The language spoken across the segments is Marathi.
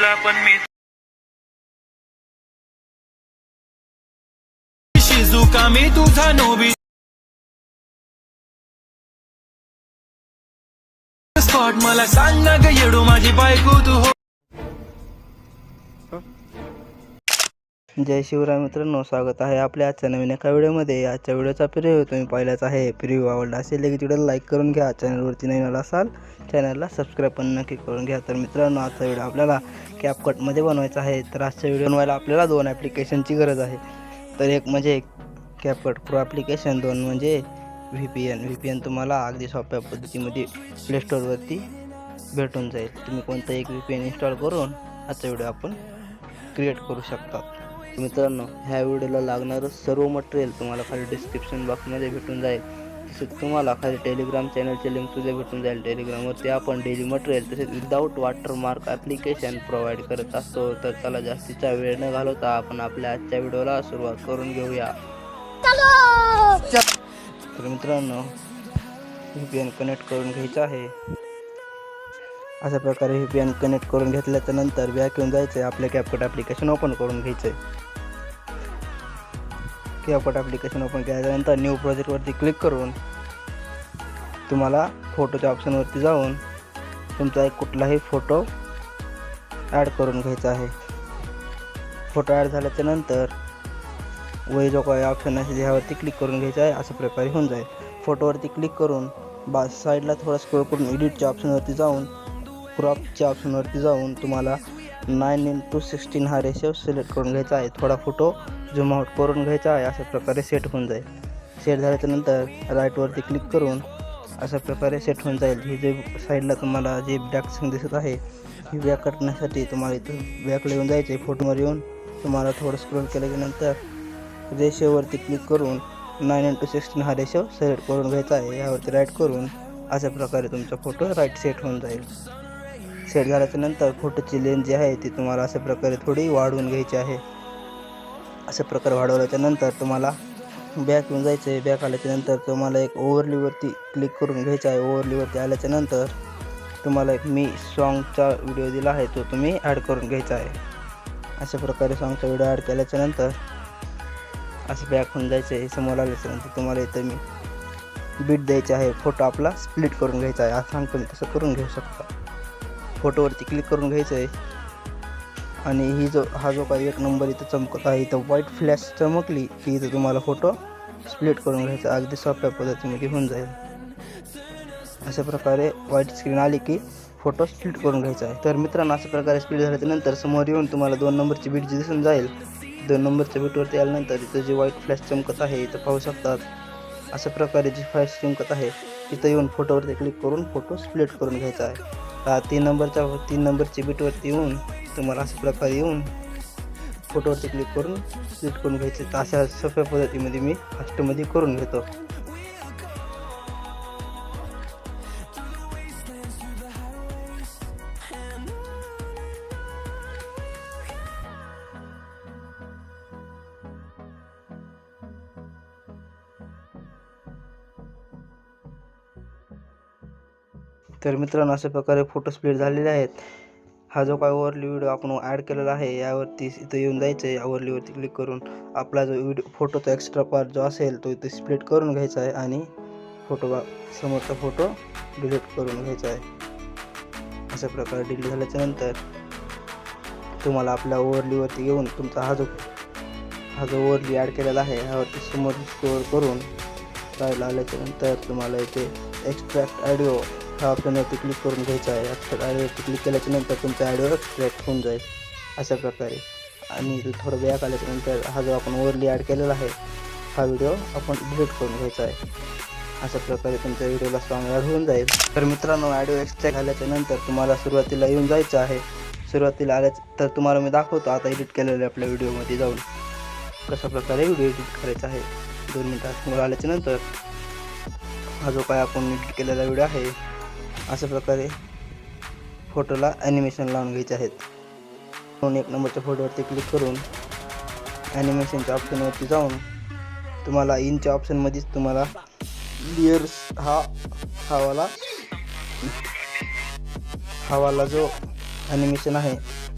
तुला पण मी शिजुका मी तुझा नोबी. स्पॉट मला सांग ना ग येडू माझी बायको तू हो. जय शिवराय मित्रांनो स्वागत आहे आपल्या आजच्या नवीन एका व्हिडिओमध्ये. आजच्या व्हिडिओचा प्रिव्ह्यू तुम्ही पाहिलाच आहे. प्रिव्ह्यू आवडला असेल लगेच व्हिडिओ लाईक करून घ्या. चॅनलवरती नवीन आला असाल चॅनलला सबस्क्राईब पण नक्की करून घ्या. तर मित्रांनो आजचा व्हिडिओ आपल्याला कॅपकटमध्ये बनवायचा आहे. तर आजच्या व्हिडिओ बनवायला आपल्याला दोन ॲप्लिकेशनची गरज आहे. तर एक म्हणजे कॅपकट प्रो ॲप्लिकेशन दोन म्हणजे V P N V P N तुम्हाला अगदी सोप्या पद्धतीमध्ये प्ले स्टोअरवरती भेटून जाईल. तुम्ही कोणतं एक व्ही पी एन इन्स्टॉल करून आजचा व्हिडिओ आपण क्रिएट करू शकता मित्रांनो ह्या व्हिडिओला लागणारं सर्व मटेरियल तुम्हाला खाली डिस्क्रिप्शन बॉक्समध्ये भेटून जाईल. तसेच तुम्हाला खाली टेलिग्राम चॅनलचे लिंक सुद्धा भेटून जाईल. टेलिग्रामवरती आपण डेली मटेरियल तसेच विदाऊट वॉटरमार्क ॲप्लिकेशन प्रोव्हाइड करत असतो. तर चला जास्तीचा वेळ न घालवता आपण आपल्या आजच्या व्हिडिओला सुरुवात करून घेऊया. तर मित्रांनो व्ही पी एन कनेक्ट करून घ्यायचं आहे. अशा प्रकारे व्ही पी एन कनेक्ट करून घेतल्याच्या नंतर बॅक येऊन जायचं आहे आपलं कॅपकट ॲप्लिकेशन ओपन करून घ्यायचं आहे कॅपकट ॲप्लिकेशन ओपन केल्यानंतर न्यू प्रोजेक्टवरती क्लिक करून तुम्हाला फोटोच्या ऑप्शनवरती जाऊन तुमचा एक कुठलाही फोटो ॲड करून घ्यायचा आहे. फोटो ॲड झाल्याच्यानंतर वही जो काही ऑप्शन असेल ह्यावरती क्लिक करून घ्यायचा आहे. अशा प्रकारे होऊन जाईल. फोटोवरती क्लिक करून बा साईडला थोडा स्क्रोल करून एडिटच्या ऑप्शनवरती जाऊन क्रॉपच्या ऑप्शनवरती जाऊन तुम्हाला नाईन इंटू सिक्स्टीन हा रेशो सिलेक्ट करून घ्यायचा आहे. थोडा फोटो झूम आउट करून घ्यायचा आहे. अशा प्रकारे सेट होऊन जाईल. सेट झाल्याच्यानंतर राईटवरती क्लिक करून अशा प्रकारे सेट होऊन जाईल. ही जे साईडला तुम्हाला जे बॅक दिसत आहे ही बॅक करण्यासाठी तुम्हाला इथं बॅकला येऊन जायचे फोटोवर येऊन तुम्हाला थोडं स्क्रोल केल्यानंतर रेशोवरती क्लिक करून नाईन इंटू सिक्स्टीन हा रेशो सिलेक्ट करून घ्यायचा आहे. यावरती राईट करून अशा प्रकारे तुमचा फोटो राईट सेट होऊन जाईल. सेट झाल्याच्यानंतर फोटोची लेन्थ जी आहे ती तुम्हाला अशा प्रकारे थोडी वाढवून घ्यायची आहे. अशा प्रकारे वाढवल्याच्यानंतर तुम्हाला बॅक येऊन जायचं आहे बॅक आल्याच्यानंतर तुम्हाला एक ओव्हरलीवरती क्लिक करून घ्यायचा आहे. ओव्हरलीवरती आल्याच्यानंतर तुम्हाला एक मी सॉन्गचा व्हिडिओ दिला आहे तो तुम्ही ॲड करून घ्यायचा आहे. अशा प्रकारे सॉन्गचा व्हिडिओ ॲड केल्याच्यानंतर असं बॅक होऊन जायचं आहे समोर आल्याच्यानंतर तुम्हाला इथं मी बीट द्यायचे आहे. फोटो आपला स्प्लिट करून घ्यायचा आहे. असं सांगतो मी तसं करून घेऊ शकता. फोटोवरती क्लिक करून घ्यायचं आहे आणि ही जो हा जो काही एक नंबर इथं चमकत आहे इथं व्हाईट फ्लॅश चमकली की इथं तुम्हाला फोटो स्प्लिट करून घ्यायचा. अगदी सोप्या पद्धतीमध्ये होऊन जाईल. अशा प्रकारे व्हाईट स्क्रीन आली की फोटो स्प्लिट करून घ्यायचा आहे. तर मित्रांनो अशा प्रकारे स्प्लिट झाल्यानंतर समोर येऊन तुम्हाला दोन नंबरची बीट जी दिसून जाईल दोन नंबरच्या बीटवरती आल्यानंतर इथं जे व्हाईट फ्लॅश चमकत आहे इथं पाहू शकतात. अशा प्रकारे जी फ्लॅश चमकत आहे तिथं येऊन फोटोवरती क्लिक करून फोटो स्प्लिट करून घ्यायचा आहे. तीन नंबरच्या तीन नंबरची बीटवरती येऊन तुम्हाला अशा प्रकारे येऊन फोटोवरती क्लिक करून स्प्लिट करून घ्यायचे. तर अशा सोप्या पद्धतीमध्ये मी फास्टमध्ये करून घेतो. तर मित्रांनो अशा प्रकारे फोटो स्प्लिट झालेले आहेत. हा जो काय ओवरली व्हिडिओ आपण ॲड केलेला आहे यावरती इथं येऊन जायचं आहे. ओवरलीवरती क्लिक करून आपला जो व्हिडिओ फोटोचा एक्स्ट्रा पार्ट जो असेल तो इथे स्प्लिट करून घ्यायचा आहे आणि फोटो बा समोरचा फोटो डिलीट करून घ्यायचा आहे. अशा प्रकारे डिलीट झाल्याच्यानंतर तुम्हाला आपल्या ओवरलीवरती येऊन तुमचा हा जो हा जो ओवरली ॲड केलेला आहे ह्यावरती समोर स्टोअर करून राहिला आल्याच्यानंतर तुम्हाला इथे एक्स्ट्रॅक्ट ऑडिओ आपण ऑप्शनवरती क्लिक करून घ्यायचा आहे. एक्स्ट्रॅक्ट ऑडिओवरती क्लिक केल्याच्यानंतर तुमचा ऑडिओ एक्स्ट्रॅक्ट होऊन जाईल. अशा प्रकारे. आणि थोडं बॅक आल्याच्यानंतर हा जो आपण वरली ॲड केलेला आहे हा व्हिडिओ आपण डिलीट करून घ्यायचा आहे. अशा प्रकारे तुमच्या व्हिडिओला सॉंग ॲड होऊन जाईल. तर मित्रांनो ॲडिओ एक्स्ट्रॅक्ट झाल्याच्यानंतर तुम्हाला सुरुवातीला येऊन जायचं आहे. सुरुवातीला आल्याच तर तुम्हाला मी दाखवतो आता एडिट केलेलं आपल्या व्हिडिओमध्ये जाऊन. कशा प्रकारे व्हिडिओ एडिट करायचा आहे. दोन मिनटात समोर आल्याच्यानंतर हा जो काय आपण एडिट केलेला व्हिडिओ आहे अशा प्रकारे फोटोला ॲनिमेशन लावून घ्यायचे आहेत. म्हणून एक नंबरच्या फोटोवरती क्लिक करून ॲनिमेशनच्या ऑप्शनवरती जाऊन तुम्हाला इनच्या ऑप्शनमध्येच तुम्हाला बियर्स हा हावाला हावाला जो ॲनिमेशन आहे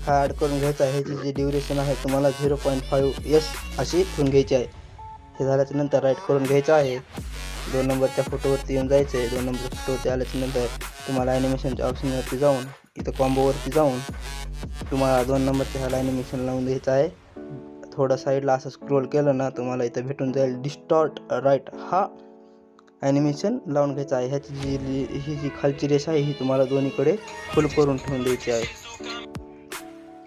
हा ॲड करून घ्यायचा आहे. ह्याची जी ड्युरेशन आहे तुम्हाला झिरो पॉईंट फाईव्ह एस अशी ठेवून घ्यायची आहे. हे झाल्याच्यानंतर राईट करून घ्यायचं आहे. दोन नंबरच्या फोटोवरती येऊन जायचं आहे दोन नंबरच्या फोटोवरती आल्याच्यानंतर तुम्हाला ॲनिमेशनच्या ऑप्शनवरती जाऊन इथं कॉम्बोवरती जाऊन तुम्हाला दोन नंबरच्या ह्याला ॲनिमेशन लावून द्यायचं आहे. थोडं साईडला असं स्क्रोल केलं ना तुम्हाला इथं भेटून जाईल डिस्टॉर्ट राईट हा ॲनिमेशन लावून घ्यायचा आहे. ह्याची जी जी- ही जी खालची रेष आहे ही तुम्हाला दोन्हीकडे फुल करून ठेवून द्यायची आहे.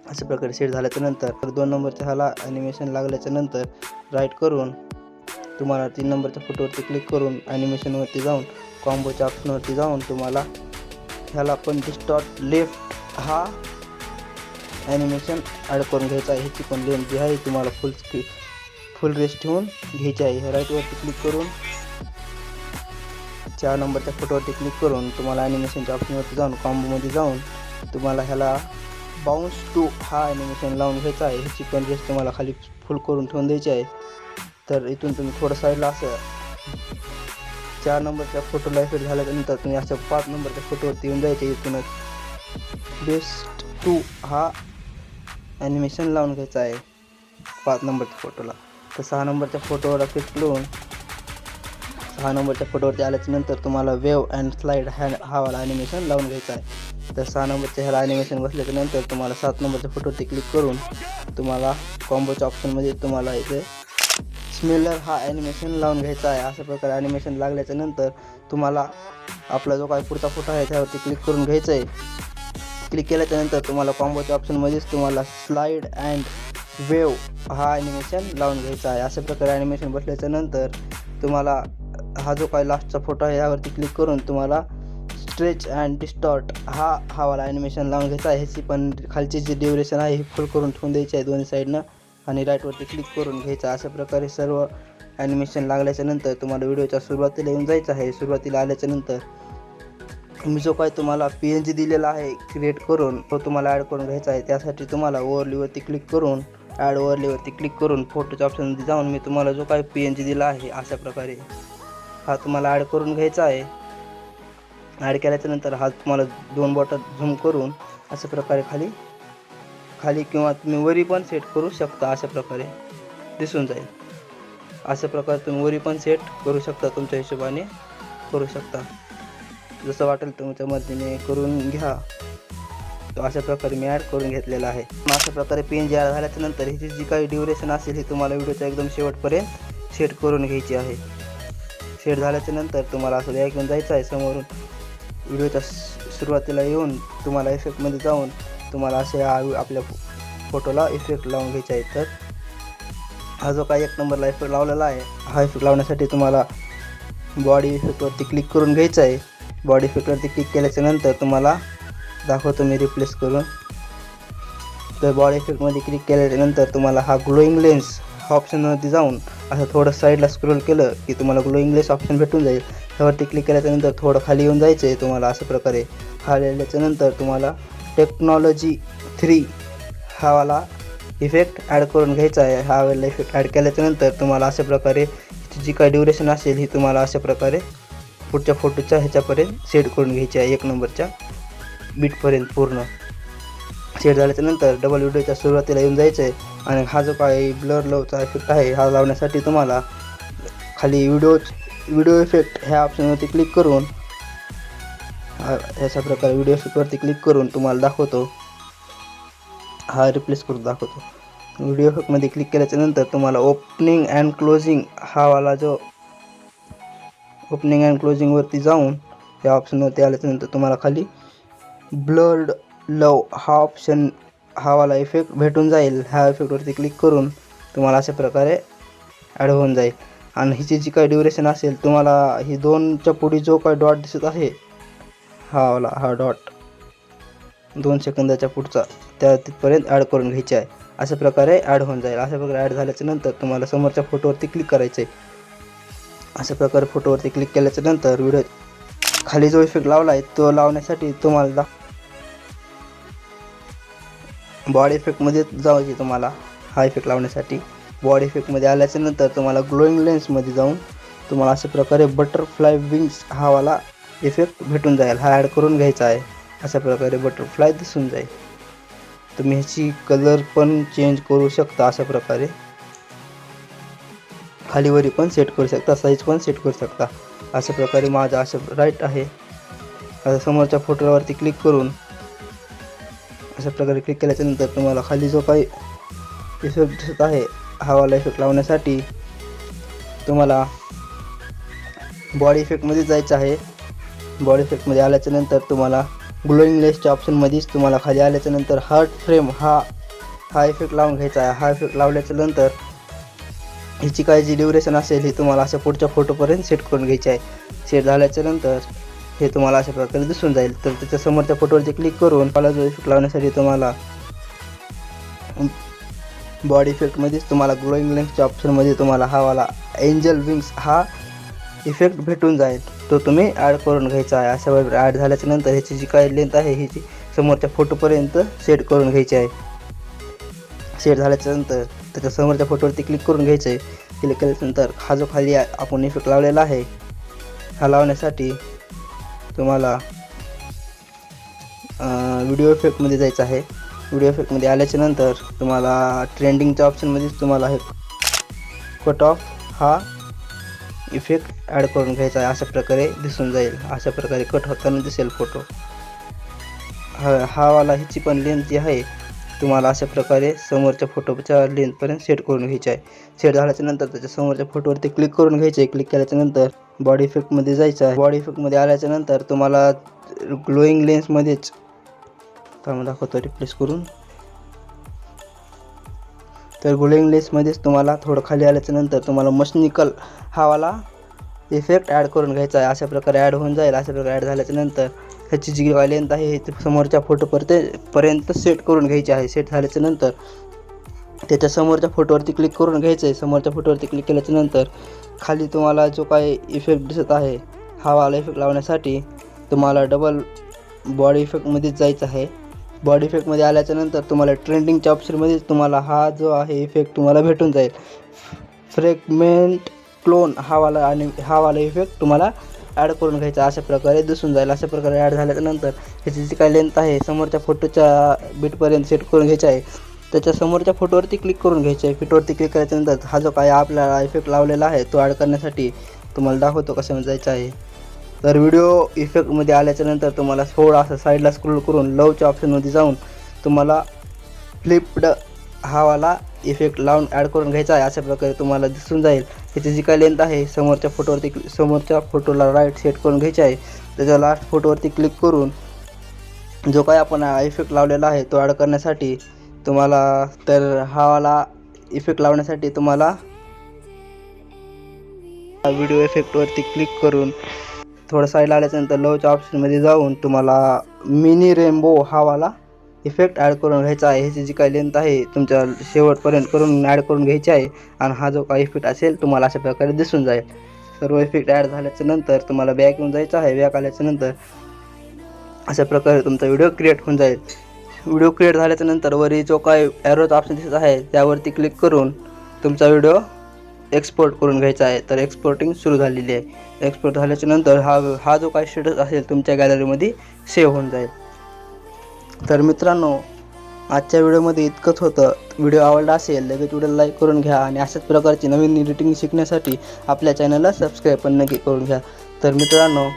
अशा प्रकारे सेट झाल्याच्यानंतर तर दोन नंबरच्या ह्याला ॲनिमेशन लागल्याच्या नंतर राईट करून तुम्हाला तीन नंबरच्या फोटोवरती क्लिक करून ॲनिमेशनवरती जाऊन कॉम्बोच्या ऑप्शनवरती जाऊन तुम्हाला ह्याला पण डिस्टॉट लेफ्ट हा ॲनिमेशन ॲड करून घ्यायचा आहे. ह्याची पण लेन जी आहे तुम्हाला फुल स्क्री फुल रेस्ट ठेवून घ्यायची आहे. राईटवरती क्लिक करून चार नंबरच्या फोटोवरती क्लिक करून तुम्हाला ॲनिमेशनच्या ऑप्शनवरती जाऊन कॉम्बोमध्ये जाऊन तुम्हाला ह्याला बाउन्स टू हा ॲनिमेशन लावून घ्यायचा आहे. ह्याची पण रेस्ट तुम्हाला खाली फुल करून ठेवून द्यायची आहे. तर इथून तुम्ही थोडं साईडला असं चार नंबरच्या फोटोला इफेक्ट झाल्यानंतर तुम्ही अशा पाच नंबरच्या फोटोवरती येऊन जायचे इथूनच. बेस्ट टू हा ॲनिमेशन लावून घ्यायचा आहे. पाच नंबरच्या फोटोला तर सहा नंबरच्या फोटोवर क्लिक लावून सहा नंबरच्या फोटोवरती आल्याच्यानंतर तुम्हाला वेव अँड स्लाईड हॅन हा वाला ॲनिमेशन लावून घ्यायचा आहे. तर सहा नंबरच्या ह्याला ॲनिमेशन बसल्याच्या नंतर तुम्हाला सात नंबरच्या फोटोवरती क्लिक करून तुम्हाला कॉम्बोच्या ऑप्शनमध्ये तुम्हाला इथे स्मेलर हा ॲनिमेशन लावून घ्यायचा आहे. अशा प्रकारे ॲनिमेशन लागल्याच्या नंतर तुम्हाला आपला जो काय पुढचा फोटो आहे त्यावरती क्लिक करून घ्यायचं आहे क्लिक केल्याच्यानंतर तुम्हाला कॉम्बोच्या ऑप्शनमध्येच तुम्हाला स्लाईड अँड वेव हा ॲनिमेशन लावून घ्यायचा आहे. अशा प्रकारे ॲनिमेशन बसल्याच्या नंतर तुम्हाला हा जो काय लास्टचा फोटो आहे यावरती क्लिक करून तुम्हाला स्ट्रेच अँड डिस्टॉर्ट हा हा वाला ॲनिमेशन लावून घ्यायचा आहे. ह्याची पण खालची जी ड्युरेशन आहे ही फुल करून ठेवून द्यायची आहे दोन्ही साईडनं आणि राईटवरती क्लिक करून घ्यायचं. अशा प्रकारे सर्व ॲनिमेशन लागल्याच्या नंतर तुम्हाला व्हिडिओच्या सुरुवातीला येऊन जायचं आहे. सुरुवातीला आल्याच्यानंतर मी जो काय तुम्हाला पी एन जी दिलेला आहे क्रिएट करून तो तुम्हाला ॲड करून घ्यायचा आहे. त्यासाठी तुम्हाला ओवरलीवरती क्लिक करून ॲड ओवरलीवरती क्लिक करून फोटोच्या ऑप्शनमध्ये जाऊन मी तुम्हाला जो काय पी एन जी दिला आहे अशा प्रकारे हा तुम्हाला ॲड करून घ्यायचा आहे. ॲड केल्याच्यानंतर हा तुम्हाला दोन बॉटल झूम करून अशा प्रकारे खाली खाली किंवा तुम्ही वरी पण सेट करू शकता अशा प्रकारे. दिसून जाईल. अशा प्रकारे तुम्ही वरी पण सेट करू शकता तुमच्या हिशोबाने करू शकता. जसं वाटेल तुमच्या मदतीने करून घ्या. तो अशा प्रकारे मी ॲड करून घेतलेला आहे. मग अशा प्रकारे पेन जी ॲड झाल्याच्यानंतर ह्याची जी काही ड्युरेशन असेल ही तुम्हाला व्हिडिओचा एकदम शेवटपर्यंत सेट करून घ्यायची आहे. सेट झाल्याच्यानंतर तुम्हाला असं बॅग घेऊन जायचं आहे. समोरून व्हिडिओच्या सुरुवातीला येऊन तुम्हाला एक्सेप्टमध्ये जाऊन तुम्हाला असे आपल्या फोटोला इफेक्ट लावून घ्यायचा आहे तर हा जो काही एक नंबरला इफेक्ट लावलेला आहे हा इफेक्ट लावण्यासाठी तुम्हाला बॉडी इफेक्टवरती क्लिक करून घ्यायचं आहे. बॉडी इफेक्टवरती क्लिक केल्याच्यानंतर तुम्हाला दाखवतो मी रिप्लेस करून. तर बॉडी इफेक्टमध्ये क्लिक केल्यानंतर तुम्हाला हा ग्लोईंग लेन्स हा ऑप्शनवरती जाऊन असं थोडं साईडला स्क्रोल केलं की तुम्हाला ग्लोईंग लेन्स ऑप्शन भेटून जाईल. त्यावरती क्लिक केल्याच्यानंतर थोडं खाली येऊन जायचं आहे तुम्हाला अशा प्रकारे. हा नंतर तुम्हाला टेक्नॉलॉजी थ्री हा वाला इफेक्ट ॲड करून घ्यायचा आहे. हा वाला इफेक्ट ॲड केल्याच्यानंतर तुम्हाला अशा प्रकारे जी काय ड्युरेशन असेल ही तुम्हाला अशा प्रकारे पुढच्या फोटोच्या ह्याच्यापर्यंत सेट करून घ्यायची आहे. एक नंबरच्या बीटपर्यंत पूर्ण. सेट झाल्याच्यानंतर डबल व्हिडिओच्या सुरुवातीला येऊन जायचं आहे आणि हा जो काय ब्लर लवचा इफेक्ट आहे हा लावण्यासाठी तुम्हाला खाली व्हिडिओ व्हिडिओ इफेक्ट ह्या ऑप्शनवरती क्लिक करून हा- ह्याच्या प्रकारे व्हिडिओ शूटवरती क्लिक करून तुम्हाला दाखवतो. हा रिप्लेस करून दाखवतो. व्हिडिओ इफेक्टमध्ये क्लिक केल्याच्यानंतर तुम्हाला ओपनिंग अँड क्लोजिंग हा वाला जो ओपनिंग अँड क्लोजिंगवरती जाऊन या ऑप्शनवरती आल्याच्यानंतर तुम्हाला खाली ब्लड लव हा ऑप्शन हा वाला इफेक्ट भेटून जाईल. ह्या इफेक्टवरती क्लिक करून तुम्हाला अशा प्रकारे ॲड होऊन जाईल. आणि हिची जी काही ड्युरेशन असेल तुम्हाला ही दोनच्या पुढे जो काही डॉट दिसत आहे हा वाला हा डॉट दोन सेकंदाच्या पुढचा त्या तिथपर्यंत ॲड करून घ्यायचे आहे. अशा प्रकारे ॲड होऊन जाईल. अशा प्रकारे ॲड झाल्याच्यानंतर तुम्हाला समोरच्या फोटोवरती क्लिक करायचं आहे अशा प्रकारे फोटोवरती क्लिक केल्याच्यानंतर व्हिडिओ खाली जो इफेक्ट लावला आहे तो लावण्यासाठी तुम्हाला दा बॉडी इफेक्टमध्ये जायचे तुम्हाला. हा इफेक्ट लावण्यासाठी बॉडी इफेक्टमध्ये आल्याच्यानंतर तुम्हाला ग्लोईंग लेन्समध्ये जाऊन तुम्हाला अशा प्रकारे बटरफ्लाय विंग्स हा वाला इफेक्ट भेटून जाईल हा ॲड करून घ्यायचा आहे. अशा प्रकारे बटरफ्लाय दिसून जाईल. तुम्ही ह्याची कलर पण चेंज करू शकता अशा प्रकारे. खालीवरी पण सेट करू शकता साईज पण सेट करू शकता. अशा प्रकारे माझा अशा राईट आहे. आता समोरच्या फोटोवरती क्लिक करून अशा प्रकारे क्लिक केल्याच्यानंतर तुम्हाला खाली जो काही इफेक्ट दिसत आहे हवाला इफेक्ट लावण्यासाठी तुम्हाला बॉडी इफेक्टमध्ये जायचं आहे. बॉडी इफेक्टमध्ये आल्याच्यानंतर तुम्हाला ग्लोईंग लेसच्या ऑप्शनमध्येच तुम्हाला खाली आल्याच्यानंतर हार्ट फ्रेम हा हा इफेक्ट लावून घ्यायचा आहे. हा इफेक्ट लावल्याच्या नंतर ह्याची काय जी ड्युरेशन असेल ही तुम्हाला अशा पुढच्या फोटोपर्यंत सेट करून घ्यायची आहे. सेट झाल्याच्यानंतर हे तुम्हाला अशा प्रकारे दिसून जाईल. तर त्याच्या समोरच्या फोटोवरती क्लिक करून मला जो इफेक्ट लावण्यासाठी तुम्हाला बॉडी इफेक्टमध्येच तुम्हाला ग्लोईंग लेन्सच्या ऑप्शनमध्ये तुम्हाला हा वाला एंजल विंग्स हा इफेक्ट भेटून जाईल. तो तुम्ही ॲड करून घ्यायचा आहे. अशा वेळी ॲड झाल्याच्यानंतर ह्याची जी काय लेंथ आहे ही जी समोरच्या फोटोपर्यंत सेट करून घ्यायची आहे. सेट झाल्याच्यानंतर त्याच्या समोरच्या फोटोवरती क्लिक करून घ्यायचं आहे. क्लिक केल्यानंतर हा जो खाली आपण इफेक्ट लावलेला आहे हा लावण्यासाठी तुम्हाला व्हिडिओ इफेक्टमध्ये जायचं आहे. व्हिडिओ इफेक्टमध्ये आल्याच्यानंतर तुम्हाला ट्रेंडिंगच्या ऑप्शनमध्येच तुम्हाला हे कट ऑफ हा इफेक्ट ॲड करून घ्यायचा आहे अशा प्रकारे दिसून जाईल. अशा प्रकारे कट होताना दिसेल फोटो हा हावाला ह्याची पण लेंथ जी आहे तुम्हाला अशा प्रकारे समोरच्या फोटोच्या लेंथपर्यंत सेट करून घ्यायची आहे. सेट झाल्याच्यानंतर त्याच्या समोरच्या फोटोवरती क्लिक करून घ्यायचे. क्लिक केल्याच्यानंतर बॉडी इफेक्टमध्ये जायचं आहे. बॉडी इफेक्टमध्ये आल्याच्यानंतर तुम्हाला ग्लोईंग लेन्समध्येच थांबा दाखवतो. रिप्लेस करून तर गुलिंग लेसमध्येच तुम्हाला थोडं खाली आल्याच्यानंतर तुम्हाला मशनिकल हावाला इफेक्ट ॲड करून घ्यायचा आहे. अशा प्रकारे ॲड होऊन जाईल. अशा प्रकारे ॲड झाल्याच्यानंतर ह्याची जी लेंथ आहे ते समोरच्या फोटोपर्यंत पर्यंत सेट करून घ्यायची आहे. सेट झाल्याच्यानंतर त्याच्या समोरच्या फोटोवरती क्लिक करून घ्यायचं आहे समोरच्या फोटोवरती क्लिक केल्याच्यानंतर खाली तुम्हाला जो काही इफेक्ट दिसत आहे हा वाला इफेक्ट लावण्यासाठी तुम्हाला डबल बॉडी इफेक्टमध्येच जायचं आहे. बॉडी इफेक्टमध्ये आल्याच्यानंतर तुम्हाला ट्रेंडिंगच्या ऑप्शनमध्येच तुम्हाला हा जो आहे इफेक्ट तुम्हाला भेटून जाईल. फ्रेगमेंट क्लोन हा वाला आणि हा वाला इफेक्ट तुम्हाला ॲड करून घ्यायचा. अशा प्रकारे दिसून जाईल. अशा प्रकारे ॲड झाल्यानंतर ह्याची जी काय लेंथ आहे समोरच्या फोटोच्या बीटपर्यंत सेट करून घ्यायचा आहे. त्याच्या समोरच्या फोटोवरती क्लिक करून घ्यायचं आहे. फिटवरती क्लिक करायच्यानंतर हा जो काय आपल्याला इफेक्ट लावलेला आहे तो ॲड करण्यासाठी तुम्हाला दाखवतो कसं जायचं आहे. तर व्हिडिओ इफेक्टमध्ये आल्याच्यानंतर तुम्हाला थोडा असं साईडला स्क्रोल करून लवच्या ऑप्शनमध्ये जाऊन तुम्हाला फ्लिप्ड हावाला इफेक्ट लावून ॲड करून घ्यायचा आहे. अशा प्रकारे तुम्हाला दिसून जाईल. त्याची जी काय लेंथ आहे समोरच्या फोटोवरती समोरच्या फोटोला राईट सेट करून घ्यायचा आहे. त्याच्या लास्ट फोटोवरती क्लिक करून जो काय आपण इफेक्ट लावलेला आहे तो ॲड करण्यासाठी तुम्हाला तर हावाला इफेक्ट लावण्यासाठी तुम्हाला व्हिडिओ इफेक्टवरती क्लिक करून थोडं साईडला आल्याच्यानंतर लवच्या ऑप्शनमध्ये जाऊन तुम्हाला मिनी रेनबो हावाला इफेक्ट ॲड करून घ्यायचा आहे. ह्याची जी काही लेंथ आहे तुमच्या शेवटपर्यंत करून ॲड करून घ्यायची आहे. आणि हा जो काही इफेक्ट असेल तुम्हाला अशा प्रकारे दिसून जाईल. सर्व इफेक्ट ॲड झाल्याच्यानंतर तुम्हाला बॅक येऊन जायचं आहे. बॅक आल्याच्यानंतर अशा प्रकारे तुमचा व्हिडिओ क्रिएट होऊन जाईल. व्हिडिओ क्रिएट झाल्याच्यानंतर वरी जो काय ॲरोचा ऑप्शन दिसत आहे त्यावरती क्लिक करून तुमचा व्हिडिओ एक्सपोर्ट करून घ्यायचा आहे तर एक्सपोर्टिंग सुरू झालेली आहे. एक्सपोर्ट झाल्याच्यानंतर हा हा जो काही स्टेटस असेल तुमच्या गॅलरीमध्ये सेव्ह होऊन जाईल. तर मित्रांनो आजच्या व्हिडिओमध्ये इतकंच होतं. व्हिडिओ आवडला असेल लगेच व्हिडिओ लाईक करून घ्या आणि अशाच प्रकारची नवीन एडिटिंग शिकण्यासाठी आपल्या चॅनलला सबस्क्राईब पण नक्की करून घ्या. तर मित्रांनो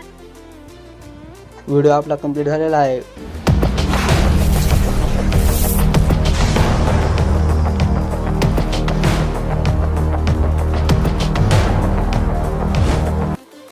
व्हिडिओ आपला कंप्लीट झालेला आहे.